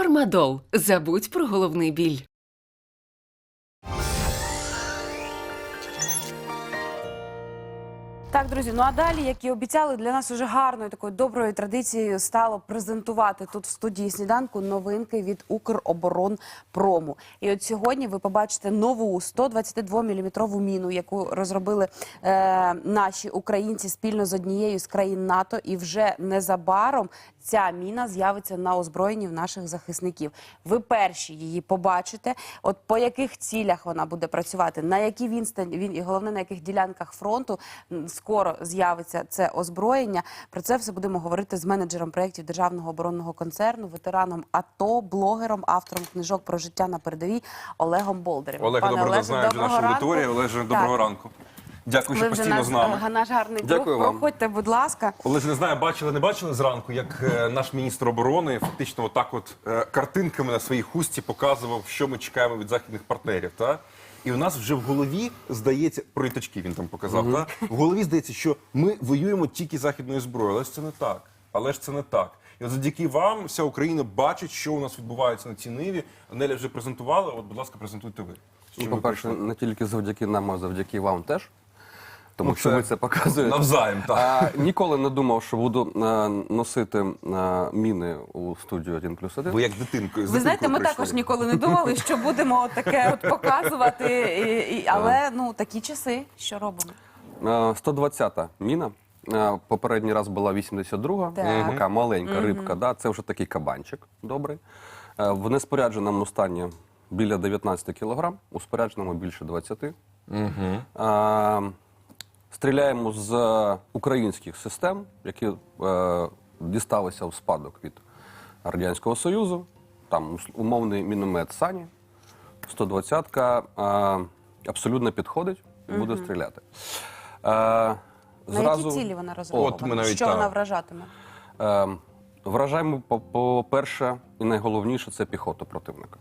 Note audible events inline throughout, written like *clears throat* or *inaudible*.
Фармадол. Забудь про головний біль. Так, друзі, ну а далі, як і обіцяли, для нас уже гарною такою доброю традицією стало презентувати тут в студії сніданку новинки від Укроборонпрому. І от сьогодні ви побачите нову 122-мм міну, яку розробили е, наші українці спільно з однією з країн НАТО. І вже незабаром ця міна з'явиться на озброєнні в наших захисників. Ви перші її побачите. От по яких цілях вона буде працювати, на якій відстані він і головне на яких ділянках фронту скоро з'явиться це озброєння. Про це все будемо говорити з менеджером проєктів державного оборонного концерну, ветераном АТО, блогером, автором книжок про життя на передовій Олегом Болдерем. Олег, Пане добре Олеже, вже доброго нашу ранку. Олеже, доброго Так. ранку. Дякую, що Ви вже постійно наш, з нами. е, наш гарний Дякую друг. вам. Проходьте, будь ласка. Олеже, не знаю, бачили, не бачили зранку, як е, наш міністр оборони фактично отак от е, картинками на своїй хусті показував, що ми чекаємо від західних партнерів. Та? І у нас вже в голові здається, про літачки він там показав, та? в голові здається, що ми воюємо тільки західною зброєю. Але ж це не так. Але ж це не так. І от завдяки вам вся Україна бачить, що у нас відбувається на цій ниві. Неля вже презентувала. От, будь ласка, презентуйте ви. З Ну, ви по-перше, не тільки завдяки нам, а завдяки вам теж. Тому Ну, що це ви це показуєте. навзаєм, так. А, ніколи не думав, що буду е, носити е, міни у студію 1 плюс 1. Ви як дитинкою. з Ви знаєте, дитинкою ми прийшли. також ніколи не думали, що будемо от таке от показувати. І, і, але ну такі часи, що робимо. Е, 120-та міна. Попередній раз була 82-га, Так. така маленька рибка. Да? Це вже такий кабанчик добрий. Е, В неспорядженому стані біля 19 кілограм, у спорядженому більше 20. Е, Стріляємо з українських систем, які е, дісталися в спадок від Радянського Союзу. Там умовний міномет Сані, 120-ка е, абсолютно підходить і буде стріляти. Е, На які цілі вона розрахована? От ми навіть що так. вона вражатиме? Е, вражаємо, по- по-перше, і найголовніше це піхота противника,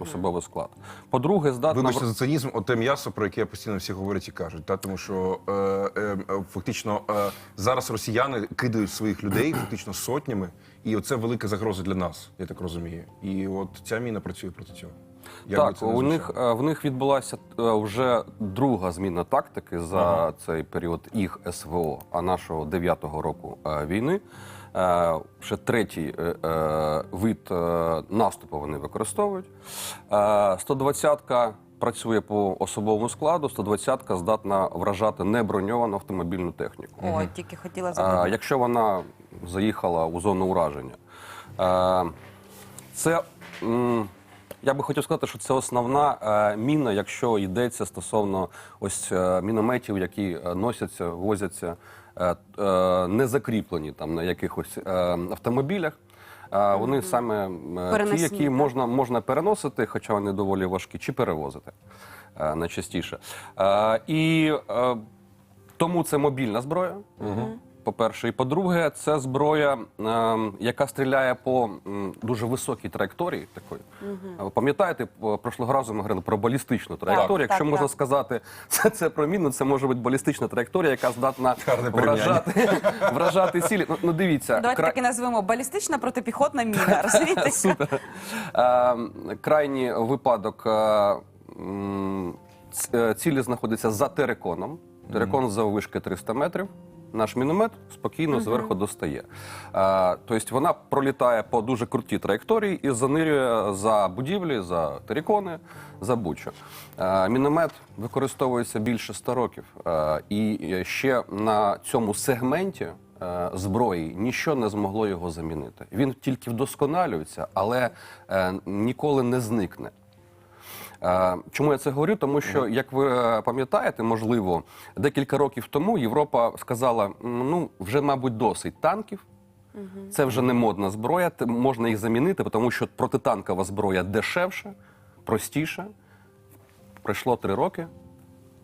особовий склад. По-друге, здатна Вибачте за цинізм, оте м'ясо, про яке постійно всі говорять і кажуть. Та? Тому що е, е, е, фактично е, зараз росіяни кидають своїх людей *clears throat* фактично сотнями, і оце велика загроза для нас, я так розумію. І от ця міна працює проти цього. Як так, у них е, в них відбулася е, вже друга зміна тактики за цей період їх СВО, а нашого дев'ятого року війни. Е, Ще третій е, е, вид наступу вони використовують. Е, 120-ка працює по особовому складу, 120-ка здатна вражати неброньовану автомобільну техніку. О, тільки хотіла запитати. якщо вона заїхала у зону ураження, це я би хотів сказати, що це основна е, міна, якщо йдеться стосовно ось е, мінометів, які носяться, возяться не закріплені там на якихось е, автомобілях. А Вони саме Переносні, ті, які можна, можна переносити, хоча вони доволі важкі, чи перевозити е, найчастіше. Е, І е, тому це мобільна зброя. По-перше, і по-друге, це зброя, е, яка стріляє по м, дуже високій траєкторії. Такої А пам'ятаєте, прошлого разу ми говорили про балістичну траєкторію. так, Якщо можна так. сказати, *laughs* це, це про міну, це може бути балістична траєкторія, яка здатна Гарне порівняння. вражати, *laughs* вражати цілі. Ну, ну дивіться, Давайте кра- так і назвемо балістична протипіхотна міна. *laughs* Розумієте? Супер. Е, крайній випадок. е, м, ц- е, Цілі знаходяться за териконом. Терикон за вишки 300 метрів. Наш міномет спокійно зверху достає. Е, Тобто вона пролітає по дуже крутій траєкторії і занирює за будівлі, за терикони, за бучу. Е, Міномет використовується більше 100 років. Е, І ще на цьому сегменті зброї ніщо не змогло його замінити. Він тільки вдосконалюється, але е, ніколи не зникне. Чому я це говорю? Тому що, як ви е, пам'ятаєте, можливо, декілька років тому Європа сказала: «М, ну вже, мабуть, досить танків. Це вже не модна зброя, можна їх замінити, тому що протитанкова зброя дешевша, простіша. Пройшло три роки.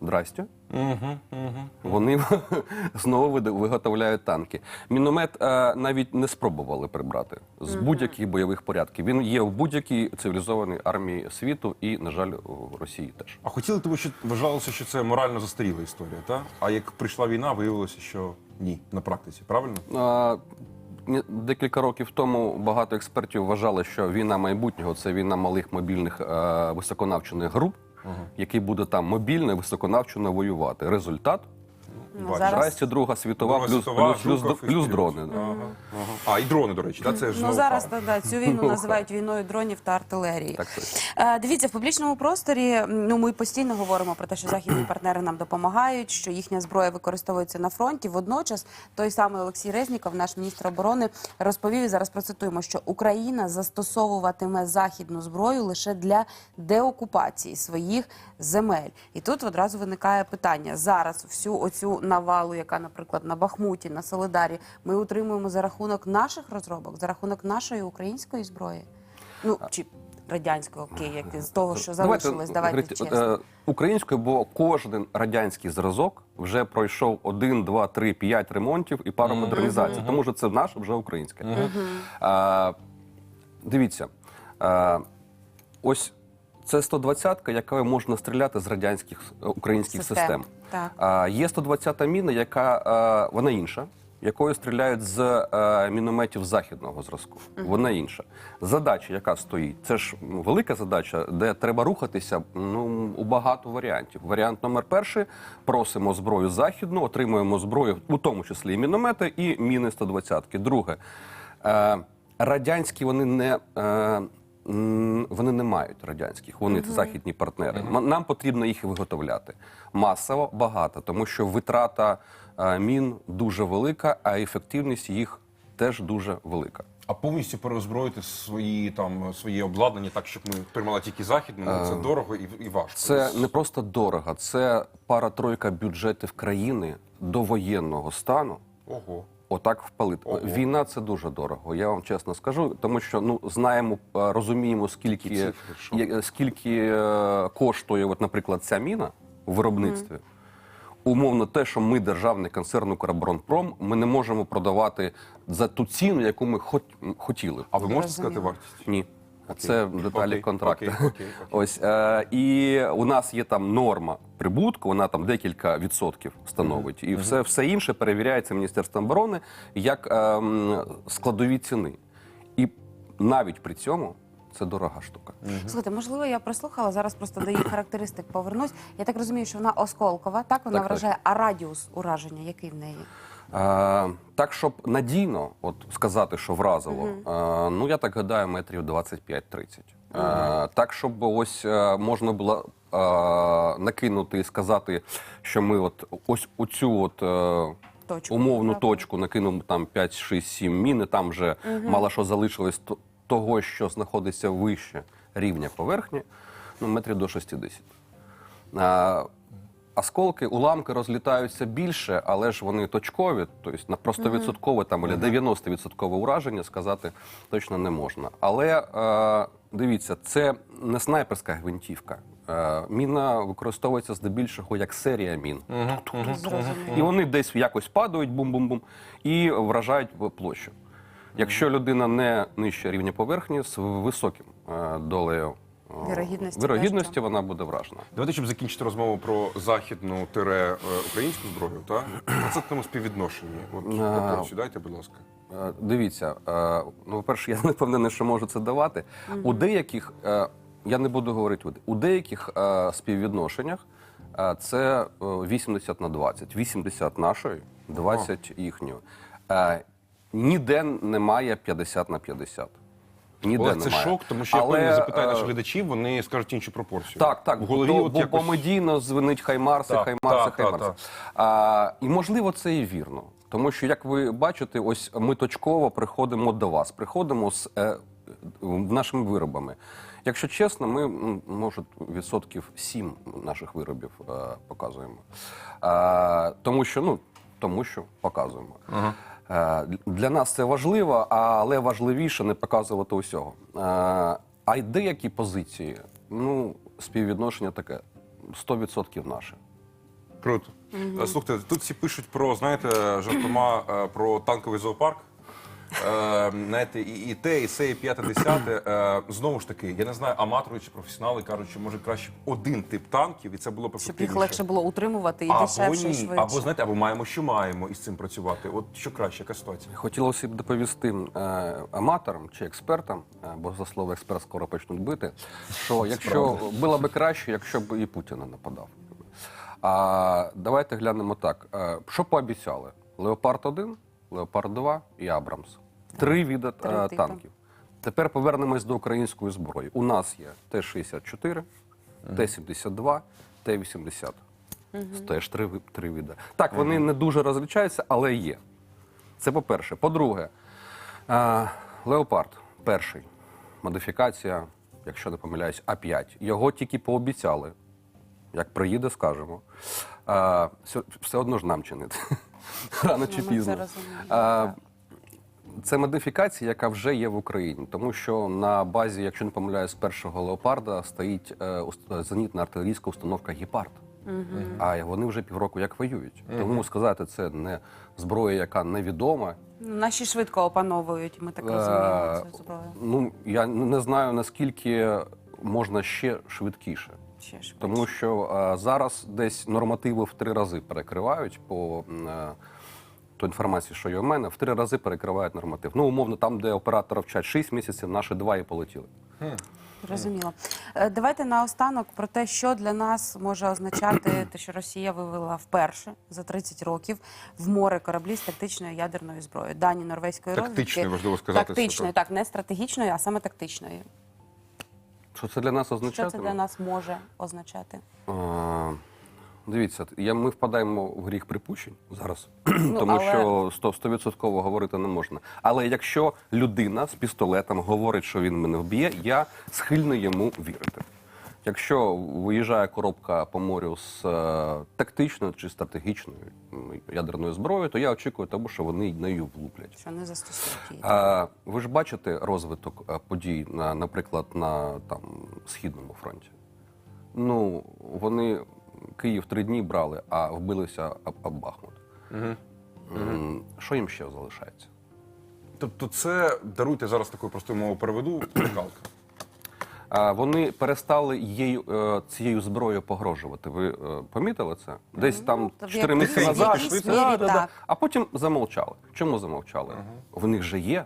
Здрастя. Вони *laughs* знову виготовляють танки. Міномет е, навіть не спробували прибрати з будь-яких бойових порядків. Він є в будь-якій цивілізованій армії світу і, на жаль, у Росії теж. А хотіли, тому що вважалося, що це морально застаріла історія, та? А як прийшла війна, виявилося, що ні, на практиці, правильно? Е, ні- декілька років тому багато експертів вважали, що війна майбутнього це війна малих мобільних е, високонавчених груп, який буде там мобільно і високонавчено воювати. Результат Ну, зараз друга світова, Друга плюс, світова, плюс, плюс, плюс дрони. Ага, ага. А, і дрони, до речі, да? це ж Ну зараз та, да, цю війну *laughs* Ну, називають війною дронів та артилерії. Так. Е, Дивіться, в публічному просторі ну ми постійно говоримо про те, що західні *clears throat* партнери нам допомагають, що їхня зброя використовується на фронті. Водночас той самий Олексій Резніков, наш міністр оборони, розповів і зараз процитуємо, що Україна застосовуватиме західну зброю лише для деокупації своїх земель. І тут одразу виникає питання: зараз всю оцю навалу, яка, наприклад, на Бахмуті, на Солидарі, ми утримуємо за рахунок наших розробок, за рахунок нашої української зброї. Ну чи радянської, окей, як з того, що залишилось, давайте говорити, чесно. е, українською, бо кожен радянський зразок вже пройшов один, два, три, п'ять ремонтів і пару модернізацій. Тому що це наше вже українське. Е, дивіться, е, ось це 120-ка, якою можна стріляти з радянських е, українських Систем. систем. Так. А, є 120-та міна, яка е, вона інша, якою стріляють з е, мінометів західного зразку. Вона інша. Задача, яка стоїть, це ж велика задача, де треба рухатися ну, у багато варіантів. Варіант номер перший: просимо зброю західну, отримуємо зброю, у тому числі і міномети, і міни 120-ки. Друге, е, радянські вони не. Е, Вони не мають радянських, вони це західні партнери. Нам потрібно їх виготовляти масово, багато, тому що витрата е, мін дуже велика, а ефективність їх теж дуже велика. А повністю переозброїти свої там своє обладнання так, щоб ми тримали тільки західне, ну, це дорого і, і важко. Це не просто дорого, це пара-тройка бюджетів країни до воєнного стану. ого. Отак впалити. Ого. Війна це дуже дорого. Я вам чесно скажу, тому що ну знаємо, е, розуміємо, скільки, цифри, є- скільки е, коштує, от, наприклад, ця міна в виробництві. Умовно, те, що ми державний концерн «Укроборонпром», ми не можемо продавати за ту ціну, яку ми хот- хотіли. А ви можете сказати вартість? Ні. Це деталі Окей, контракту. окей, окей, *laughs* окей. Ось е, і у нас є там норма прибутку, вона там декілька відсотків становить, і все, все інше перевіряється Міністерством оборони як ем, складові ціни. І навіть при цьому це дорога штука. Слухайте, можливо, я прослухала зараз. Просто до її характеристик повернусь. Я так розумію, що вона осколкова, так вона Так, так. вражає, а радіус ураження, який в неї? Е, так, щоб надійно от, сказати, що вразило, е, ну я так гадаю, метрів 25-30. Е, так, щоб ось е, можна було е, накинути і сказати, що ми от ось оцю от. Е, Точку. Умовну Так. точку накинув там 5, 6, 7 міни, там вже мало що залишилось того, що знаходиться вище рівня поверхні, ну, метрів до 60. Осколки, уламки розлітаються більше, але ж вони точкові, тобто на просто відсоткове там або 90% ураження сказати точно не можна. Але е, дивіться, це не снайперська гвинтівка. Е, міна використовується здебільшого як серія мін. І вони десь якось падають, бум-бум-бум, і вражають площу. Якщо людина не нижче рівня поверхні з високим е, долею Вірогідності вірогідності вона буде вражена. Давайте, щоб закінчити розмову про західну тире е, українську зброю, так? В процентному співвідношенні. От А. пропорцію будь ласка. Е, Дивіться, е, ну, по-перше, я *laughs* не впевнений, що можу це давати. У деяких, я не буду говорити, у деяких співвідношеннях це е, 80 на 20. 80 нашої, 20 їхньої. Ніде немає 50 на 50. Ніде Олег, це шок, тому що Але, певно запитаю е, наших глядачів, вони скажуть іншу пропорцію. Так, так, В голові бо, от бо якось... помедійно звенить хаймарси, Так, хаймарси, так, так, хаймарси. так. А, і можливо, це і вірно. Тому що, як ви бачите, ось ми точково приходимо до вас, приходимо з е, нашими виробами. Якщо чесно, ми м, може відсотків 7 наших виробів е, показуємо. Е, тому що, ну, тому що показуємо. Е, Для нас це важливо, але важливіше не показувати усього. Е, А й деякі позиції, ну, співвідношення таке 100% наше. Круто. Е, Слухайте, тут всі пишуть про, знаєте, жартома е, про танковий зоопарк. Е, знаєте, і, і те, і це, і п'яте, десяте. Е, знову ж таки, я не знаю, аматори чи професіонали кажуть, що може краще один тип танків, і це було б Щоб їх ефективніше. легше було утримувати і або дешевше, і ні, швидше. або знаєте, або маємо, що маємо із цим працювати. От що краще, яка ситуація? Хотілося б доповісти е, аматорам чи експертам, е, бо за слово експерт скоро почнуть бити, що якщо було б краще, якщо б і Путін не нападав. А давайте глянемо так. Е, що пообіцяли? Леопард 1, Леопард 2 і Абрамс. Три Три е, типи. танків. Тепер повернемось до української зброї. У нас є Т-64, Т-72, Т-80. Теж три, три види. Так, вони не дуже розлічаються, але є. Це по-перше. По-друге, е, Леопард перший. Модифікація, якщо не помиляюсь, А5. Його тільки пообіцяли. Як приїде, скажемо. Е, все, все одно ж нам чинити. *laughs* Рано чи Ну, це пізно. це модифікація, яка вже є в Україні, тому що на базі, якщо не помиляюсь, першого леопарда стоїть е, зенітна артилерійська установка Гепард. А вони вже півроку як воюють. Тому сказати, це не зброя, яка невідома. Ну, Наші швидко опановують, ми так Е, розуміємо цю зброю. Ну я не знаю наскільки можна ще швидкіше. Ще швидше. Тому що е, зараз десь нормативи в три рази перекривають по е, ту інформацію, що є у мене, в три рази перекривають норматив. Ну, умовно, там, де оператора вчать 6 місяців, наші два і полетіли. Зрозуміло. Е, Давайте наостанок про те, що для нас може означати те, що Росія вивела вперше за 30 років в море кораблі з тактичною ядерною зброєю. Дані норвезької Тактичною, розвідки. важливо сказати, Тактичною, так, не стратегічною, а саме тактичною. Що це для нас Що це для нас може означати? А, Дивіться, я, ми впадаємо в гріх припущень зараз, *clears throat* тому але- що сто- стовідсотково говорити не можна. Але якщо людина з пістолетом говорить, що він мене вб'є, я схильний йому вірити. Якщо виїжджає коробка по морю з е, тактичною чи стратегічною ядерною зброєю, то я очікую того, що вони нею влуплять. Що не застосують її? А, ви ж бачите розвиток е, подій, на, наприклад, на там, Східному фронті. Ну, вони Київ три дні брали, а вбилися об, об Бахмут. М, Що їм ще залишається? Тобто, це даруйте зараз такою простою мовою переведу. *clears throat* Прикалка. А, вони перестали її, е, цією зброєю погрожувати. Ви е, помітили це? Десь там то в 4 місяці якійсь- в назад, а потім замовчали. Чому замовчали? В них же є.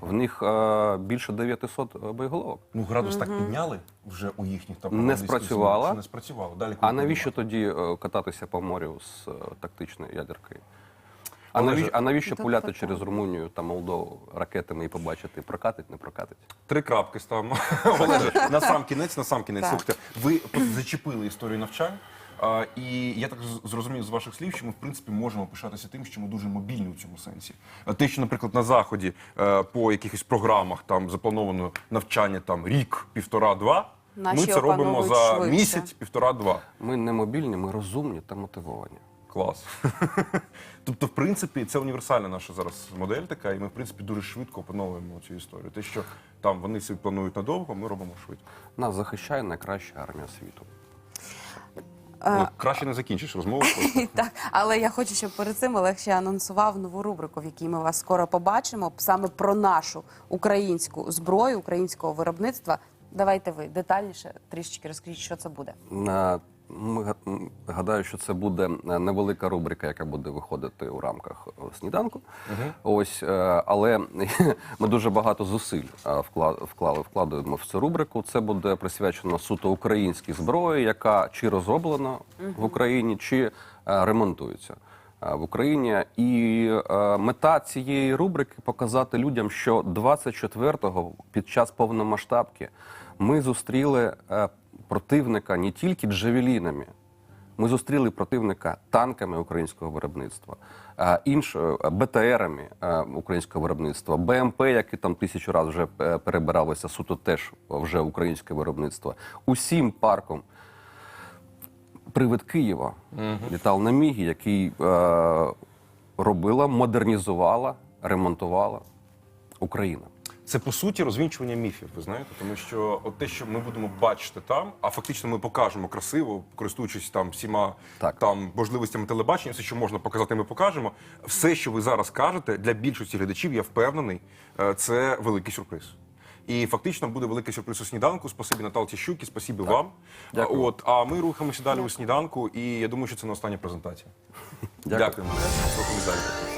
В них е, більше 900 боєголовок. Ну, градус так підняли вже у їхніх там Не спрацювала. Не спрацювало. Далі А навіщо тоді е, кататися по морю з е, тактичною ядеркою? А навіщо, а навіщо Тут пуляти питання. через Румунію та Молдову ракетами і побачити, прокатить, не прокатить? Три крапки ставимо. Олеже, на сам кінець, на сам кінець. Так. Слухайте, ви зачепили історію навчань. А, і я так зрозумів з ваших слів, що ми в принципі можемо пишатися тим, що ми дуже мобільні у цьому сенсі. А те, що, наприклад, на заході е, по якихось програмах там заплановано навчання там рік, півтора, два. Наші ми це робимо опановують за швидше. місяць, півтора-два. Ми не мобільні, ми розумні та мотивовані. Клас. *laughs* тобто, в принципі, це універсальна наша зараз модель така, і ми, в принципі, дуже швидко опановуємо цю історію. Те, що там вони собі планують надовго, ми робимо швидко. Нас захищає найкраща армія світу. Ну, краще не закінчиш розмову. *laughs* Так, але я хочу, щоб перед цим Олег ще анонсував нову рубрику, в якій ми вас скоро побачимо, саме про нашу українську зброю, українського виробництва. Давайте ви детальніше трішечки розкажіть, що це буде. На- Ми гадаю, що це буде е, невелика рубрика, яка буде виходити у рамках е, сніданку. Ось, е, але *laughs* ми дуже багато зусиль вклали, вкладаємо в цю рубрику. Це буде присвячено суто українській зброї, яка чи розроблена в Україні, чи ремонтується. В Україні і е, мета цієї рубрики показати людям, що 24-го під час повномасштабки ми зустріли е, противника не тільки джавелінами, ми зустріли противника танками українського виробництва, іншою е, БТРами е, українського виробництва, БМП, які там тисячу разів вже е, перебиралися, суто теж вже українське виробництво. Усім парком привид Києва літав на Мігі, який е, робила, модернізувала, ремонтувала Україна. Це по суті розвінчування міфів, ви знаєте, тому що от те, що ми будемо бачити там, а фактично ми покажемо красиво, користуючись там всіма Так. там можливостями телебачення, все, що можна показати, ми покажемо. Все, що ви зараз кажете, для більшості глядачів, я впевнений, е, це великий сюрприз. І фактично буде великий сюрприз у сніданку. Спасибі Наталці Щуки, спасибі вам. Дякую. От а ми рухаємося далі у сніданку, і я думаю, що це не остання презентація. Дякую. Дякуємо. Рухаємось